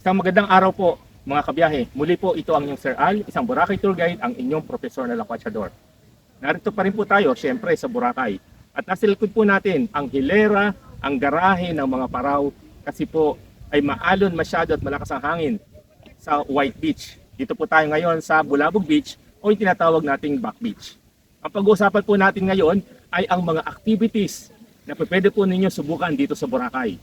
Isang magandang araw po mga kabiyahe. Muli po ito ang inyong Sir Al, isang Boracay tour guide, ang inyong profesor na lakwatsyador. Narito pa rin po tayo, syempre, sa Boracay. At nasa likod po natin ang hilera, ang garahe ng mga paraw kasi po ay maalon masyado at malakas ang hangin sa White Beach. Dito po tayo ngayon sa Bulabog Beach o yung tinatawag nating Back Beach. Ang pag-uusapan po natin ngayon ay ang mga activities na pwede po ninyo subukan dito sa Boracay.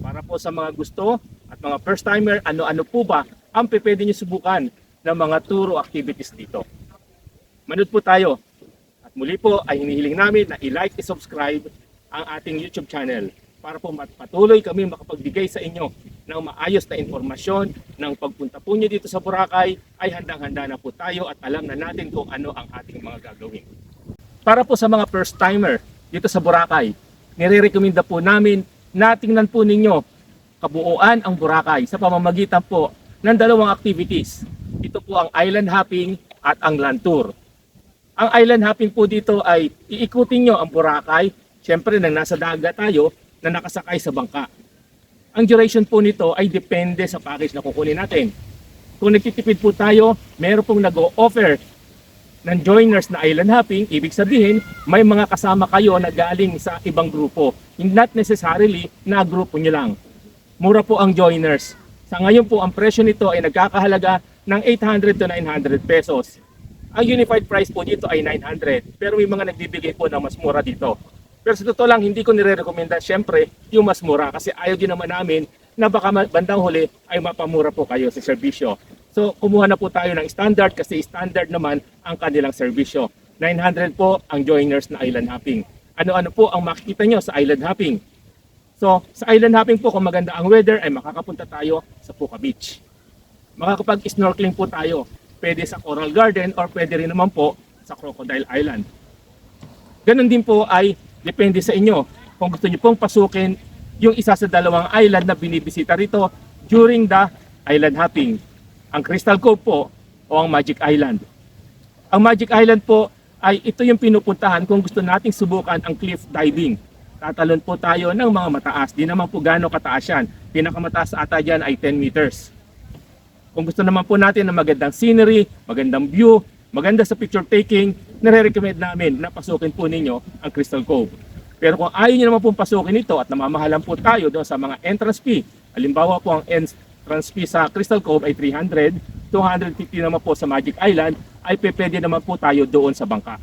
Para po sa mga gusto at mga first timer, ano-ano po ba ang pwede nyo subukan ng mga turo activities dito. Manood po tayo. At muli po ay hinihiling namin na i-like, i-subscribe ang ating YouTube channel para po patuloy kami makapagbigay sa inyo ng maayos na informasyon ng pagpunta po nyo dito sa Boracay ay handang-handa na po tayo at alam na natin kung ano ang ating mga gagawin. Para po sa mga first timer dito sa Boracay, nire-recommenda po namin na tingnan po ninyo kabuuan ang Boracay sa pamamagitan po ng dalawang activities. Ito po ang island hopping at ang land tour. Ang island hopping po dito ay iikutin nyo ang Boracay, syempre nang nasa dagat tayo na nakasakay sa bangka. Ang duration po nito ay depende sa package na kukunin natin. Kung nagtitipid po tayo, meron pong nag-o-offer ng joiners na island hopping, ibig sabihin, may mga kasama kayo na galing sa ibang grupo. Not necessarily na grupo nyo lang. Mura po ang joiners. Sa ngayon po, ang presyo nito ay nagkakahalaga ng 800 to 900 pesos. Ang unified price po dito ay 900, pero may mga nagbibigay po na mas mura dito. Pero sa totoo lang, hindi ko nire-recommenda syempre yung mas mura kasi ayaw din naman namin na baka bandang huli ay mapamura po kayo sa serbisyo. So kumuha na po tayo ng standard kasi standard naman ang kanilang serbisyo. 900 po ang joiners na island hopping. Ano-ano po ang makikita nyo sa island hopping? So sa island hopping po kung maganda ang weather ay makakapunta tayo sa Puka Beach. Makakapag-snorkeling po tayo. Pwede sa Coral Garden or pwede rin naman po sa Crocodile Island. Ganon din po ay depende sa inyo. Kung gusto niyo pong pasukin yung isa sa dalawang island na binibisita rito during the island hopping. Ang Crystal Cove po o ang Magic Island. Ang Magic Island po ay ito yung pinupuntahan kung gusto nating subukan ang cliff diving. Tatalon po tayo ng mga mataas. Di naman po gaano kataas yan. Pinakamataas ata dyan ay 10 meters. Kung gusto naman po natin ng magandang scenery, magandang view, maganda sa picture taking, nare-recommend namin na pasukin po ninyo ang Crystal Cove. Pero kung ayaw nyo naman pong pasukin ito at namamahalan po tayo doon sa mga entrance fee, halimbawa po ang entrance fee sa Crystal Cove ay 300, 250 naman po sa Magic Island, ay pwede naman po tayo doon sa bangka.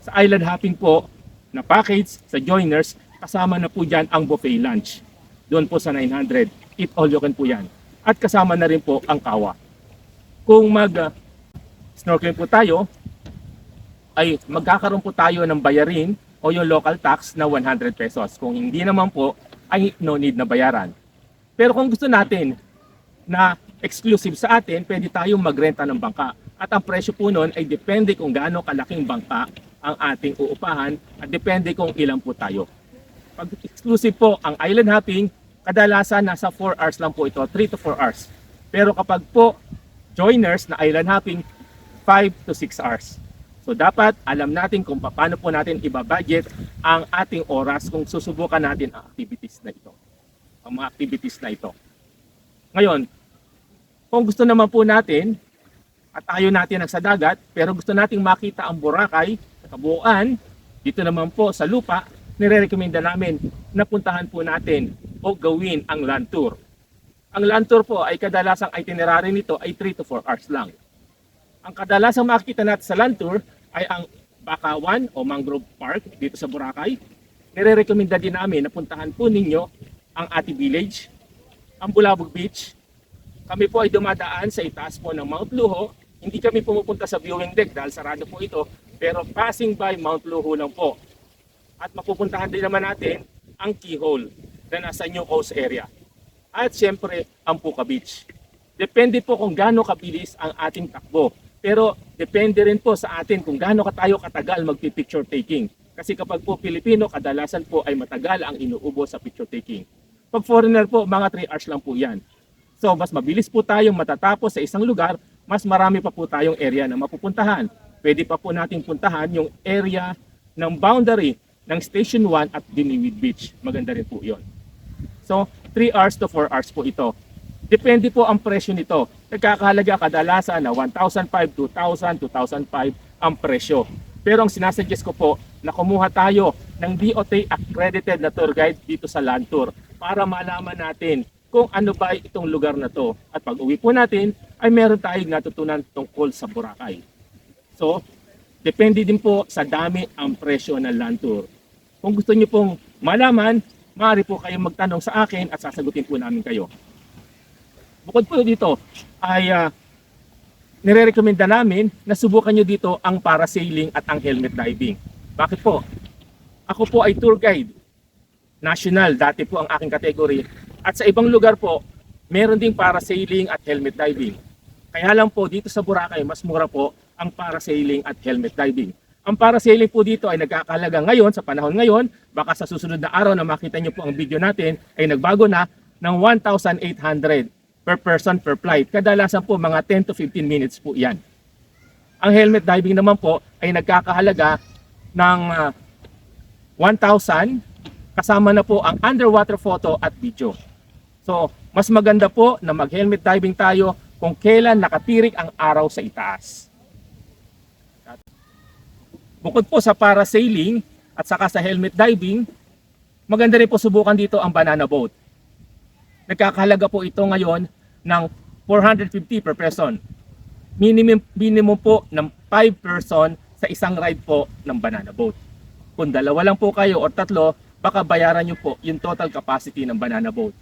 Sa island hopping po na package sa joiners, kasama na po dyan ang buffet lunch. Doon po sa 900. Eat all you can po yan. At kasama na rin po ang kawa. Kung mag uh, snorkeling po tayo, ay magkakaroon po tayo ng bayarin o yung local tax na 100 pesos. Kung hindi naman po, ay no need na bayaran. Pero kung gusto natin na exclusive sa atin, pwede tayong magrenta ng bangka. At ang presyo po nun ay depende kung gaano kalaking bangka ang ating uupahan at depende kung ilan po tayo. Pag exclusive po ang island hopping, kadalasan nasa 4 hours lang po ito, 3 to 4 hours. Pero kapag po joiners na island hopping, 5 to 6 hours. So dapat alam natin kung paano po natin ibabudget ang ating oras kung susubukan natin ang activities na ito. Ang mga activities na ito. Ngayon, kung gusto naman po natin at ayaw natin ang sa dagat, pero gusto nating makita ang Boracay kabuuan, dito naman po sa lupa, nire-recommenda namin na puntahan po natin o gawin ang land tour. Ang land tour po ay kadalasang itinerary nito ay 3 to 4 hours lang. Ang kadalasang makikita natin sa land tour ay ang Bakawan o Mangrove Park dito sa Boracay. Nire-recommenda din namin na puntahan po ninyo ang Ati Village, ang Bulabog Beach. Kami po ay dumadaan sa itaas po ng Mount Luho. Hindi kami pumupunta sa viewing deck dahil sarado po ito. Pero passing by Mount Luho lang po. At mapupuntahan din naman natin ang keyhole na nasa New Coast area. At siyempre, ang Puka Beach. Depende po kung gaano kabilis ang ating takbo. Pero depende rin po sa atin kung gaano ka tayo katagal magpi-picture taking. Kasi kapag po Pilipino, kadalasan po ay matagal ang inuubo sa picture taking. Pag foreigner po, mga 3 hours lang po yan. So, mas mabilis po tayong matatapos sa isang lugar, mas marami pa po tayong area na mapupuntahan. Pwede pa po nating puntahan yung area ng boundary ng Station 1 at Diniwid Beach. Maganda rin po yon. So, 3 hours to 4 hours po ito. Depende po ang presyo nito. Nagkakahalaga kadalasan na 1,005, 2,000, 2,005 ang presyo. Pero ang sinasuggest ko po na kumuha tayo ng DOT accredited na tour guide dito sa Land Tour para malaman natin kung ano ba itong lugar na to. At pag uwi po natin ay meron tayong natutunan tungkol sa Boracay. So, depende din po sa dami ang presyo ng land tour. Kung gusto niyo pong malaman, maaari po kayong magtanong sa akin at sasagutin po namin kayo. Bukod po dito, ay uh, nire-recommenda namin na subukan nyo dito ang parasailing at ang helmet diving. Bakit po? Ako po ay tour guide. National, dati po ang aking category. At sa ibang lugar po, meron ding parasailing at helmet diving. Kaya lang po dito sa Boracay, mas mura po ang parasailing at helmet diving. Ang parasailing po dito ay nagkakalaga ngayon, sa panahon ngayon, baka sa susunod na araw na makita nyo po ang video natin, ay nagbago na ng 1,800 per person per flight. Kadalasan po mga 10 to 15 minutes po yan. Ang helmet diving naman po ay nagkakahalaga ng ah, 1,000 kasama na po ang underwater photo at video. So, mas maganda po na mag-helmet diving tayo kung kailan nakatirik ang araw sa itaas. Bukod po sa parasailing at saka sa helmet diving, maganda rin po subukan dito ang banana boat. Nagkakahalaga po ito ngayon ng 450 per person. Minimum, minimum po ng 5 person sa isang ride po ng banana boat. Kung dalawa lang po kayo o tatlo, baka bayaran nyo po yung total capacity ng banana boat.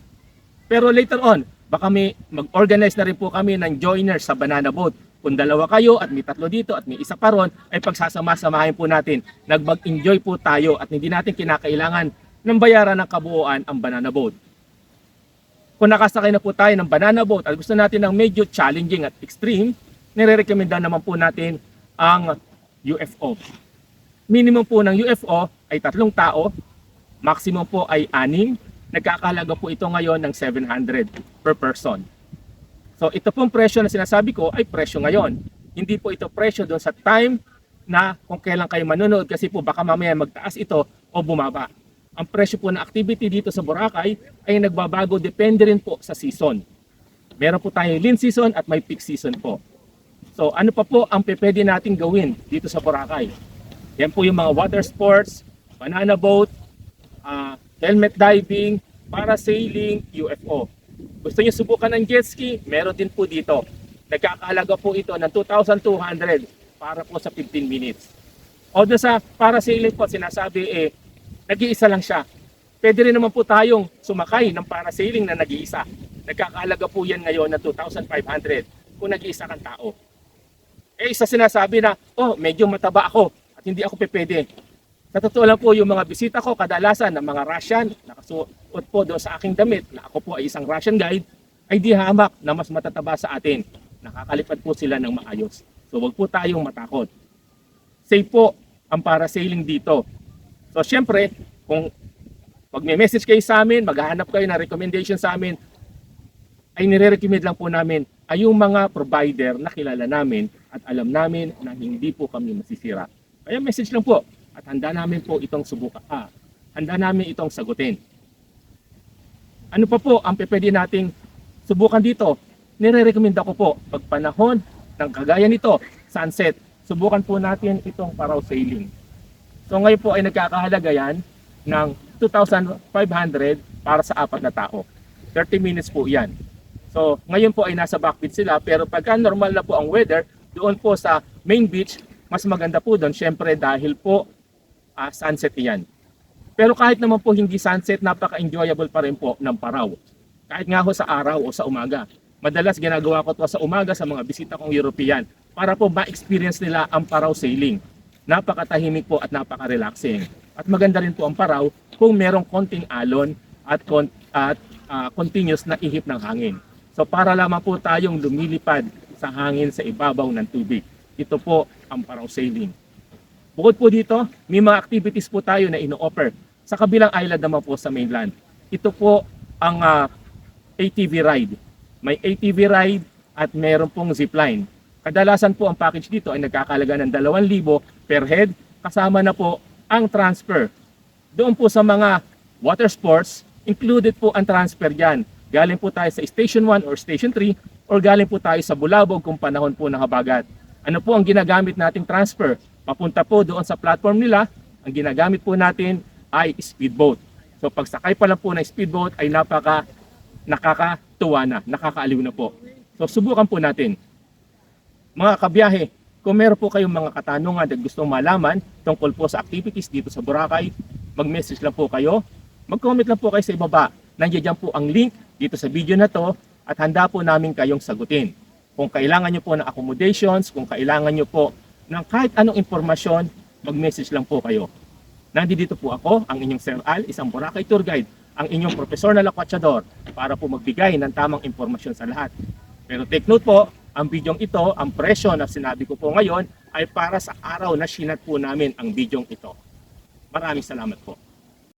Pero later on, baka may mag-organize na rin po kami ng joiners sa banana boat. Kung dalawa kayo at may tatlo dito at may isa pa ron, ay pagsasama-samahin po natin. Nag-enjoy po tayo at hindi natin kinakailangan ng bayaran ng kabuuan ang banana boat. Kung nakasakay na po tayo ng banana boat at gusto natin ng medyo challenging at extreme, nire-recommenda naman po natin ang UFO. Minimum po ng UFO ay tatlong tao, maximum po ay anim, nagkakahalaga po ito ngayon ng 700 per person. So ito pong presyo na sinasabi ko ay presyo ngayon. Hindi po ito presyo doon sa time na kung kailan kayo manonood kasi po baka mamaya magtaas ito o bumaba. Ang presyo po ng activity dito sa Boracay ay nagbabago depende rin po sa season. Meron po tayong lean season at may peak season po. So ano pa po ang pwede natin gawin dito sa Boracay? Yan po yung mga water sports, banana boat, ah, helmet diving, parasailing, UFO. Gusto niyo subukan ng jet ski? Meron din po dito. Nagkakahalaga po ito ng 2,200 para po sa 15 minutes. Doon sa parasailing po, sinasabi eh, nag-iisa lang siya. Pwede rin naman po tayong sumakay ng parasailing na nag-iisa. Nagkakahalaga po yan ngayon ng 2,500 kung nag-iisa kang tao. Eh isa sinasabi na, oh medyo mataba ako at hindi ako pwede. Sa lang po yung mga bisita ko kadalasan ng mga Russian, nakasuot po doon sa aking damit na ako po ay isang Russian guide, ay di hamak na mas matataba sa atin. Nakakalipad po sila ng maayos. So wag po tayong matakot. Safe po ang parasailing dito. So syempre, kung pag may message kayo sa amin, maghahanap kayo ng recommendation sa amin, ay nire-recommend lang po namin ay yung mga provider na kilala namin at alam namin na hindi po kami masisira. Kaya message lang po at handa namin po itong subukan. Ah, handa namin itong sagutin. Ano pa po ang pwede nating subukan dito? Nire-recommend ako po pag panahon ng kagaya nito, sunset, subukan po natin itong paraw sailing. So ngayon po ay nagkakahalaga yan ng 2,500 para sa apat na tao. 30 minutes po yan. So ngayon po ay nasa backbeach sila pero pagka normal na po ang weather, doon po sa main beach, mas maganda po doon syempre dahil po ah, sunset yan. Pero kahit naman po hindi sunset, napaka-enjoyable pa rin po ng paraw. Kahit nga ho sa araw o sa umaga. Madalas ginagawa ko to sa umaga sa mga bisita kong European para po ma-experience nila ang paraw sailing. Napakatahimik po at napaka-relaxing. At maganda rin po ang paraw kung merong konting alon at, kon- at ah, continuous na ihip ng hangin. So para lamang po tayong lumilipad sa hangin sa ibabaw ng tubig. Ito po ang paraw sailing. Bukod po dito, may mga activities po tayo na ino-offer sa kabilang island naman po sa mainland. Ito po ang ah, ATV ride. May ATV ride at meron pong zipline. Kadalasan po ang package dito ay nagkakalaga ng 2,000 per head kasama na po ang transfer. Doon po sa mga water sports, included po ang transfer dyan. galing po tayo sa Station 1 or Station 3, or galing po tayo sa Bulabog kung panahon po ng habagat. Ano po ang ginagamit nating transfer? Papunta po doon sa platform nila, ang ginagamit po natin ay speedboat. So pagsakay pa lang po ng speedboat ay napaka nakakatuwa na, nakakaaliw na po. So subukan po natin. Mga kabiyahe, kung meron po kayong mga katanungan at gusto malaman tungkol po sa activities dito sa Boracay, mag-message lang po kayo. Mag-comment lang po kayo sa ibaba. Nandiyan po ang link dito sa video na to at handa po namin kayong sagutin. Kung kailangan nyo po ng accommodations, kung kailangan nyo po ng kahit anong impormasyon, mag-message lang po kayo. Nandito po ako, ang inyong Sir Al, isang Boracay tour guide, ang inyong profesor na lakwatsyador para po magbigay ng tamang impormasyon sa lahat. Pero take note po, ang bidyong ito, ang presyo na sinabi ko po ngayon ay para sa araw na sinat po namin ang bidyong ito. Maraming salamat po.